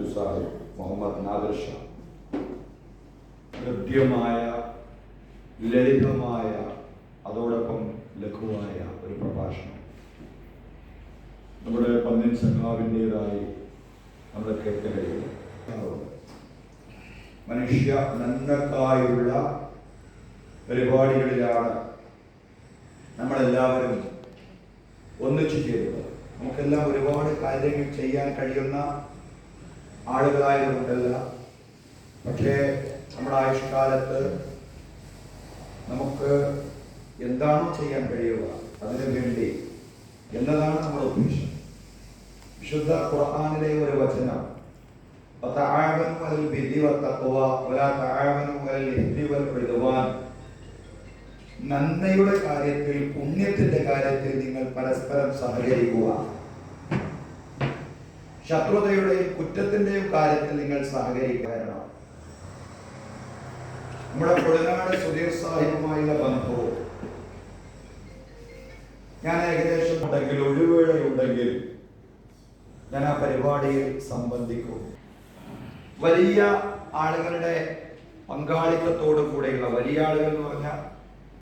മാത്യു സാഹിബ് മുഹമ്മദ് നാദിർ ഷാ. ഹൃദ്യമായ ലളിതമായ അതോടൊപ്പം ലഘുവായ ഒരു പ്രഭാഷണം. നമ്മുടെ പന്നിൻ സംഘാവിന്റെതായി നമ്മുടെ കേൾക്കുകയും മനുഷ്യ നന്മക്കായുള്ള പരിപാടികളിലാണ് നമ്മളെല്ലാവരും ഒന്നിച്ചു ചേരുന്നത്. നമുക്കെല്ലാം ഒരുപാട് കാര്യങ്ങൾ ചെയ്യാൻ കഴിയുന്ന ആളുകളായതുകൊണ്ടല്ല പക്ഷേ നമ്മുടെ ആയുഷ്കാലത്ത് നമുക്ക് എന്താണോ ചെയ്യാൻ കഴിയുക അതിനു വേണ്ടി എന്നതാണ് നമ്മുടെ ഉദ്ദേശം വിശുദ്ധ ഖുർആനിലെ ഒരു വചനം وتعاونوا على البر والتقوى ولا تعاونوا على الاثم والعدوان നന്മയുടെ കാര്യത്തിൽ പുണ്യത്തിന്റെ കാര്യത്തിൽ നിങ്ങൾ പരസ്പരം സഹകരിക്കുക ശത്രുതയുടെയും കുറ്റത്തിന്റെയും കാര്യത്തിൽ നിങ്ങൾ സഹകരിക്കാനാണ് നമ്മുടെ കൊടനാട് സുധീർ സാഹിബുമായുള്ള ബന്ധവും ഞാൻ ഏകദേശം ഉണ്ടെങ്കിൽ ഒഴിവേളയുണ്ടെങ്കിൽ ഞാൻ ആ പരിപാടിയിൽ സംബന്ധിക്കും. വലിയ ആളുകളുടെ പങ്കാളിത്തത്തോടു കൂടെയുള്ള വലിയ ആളുകൾ എന്ന് പറഞ്ഞാൽ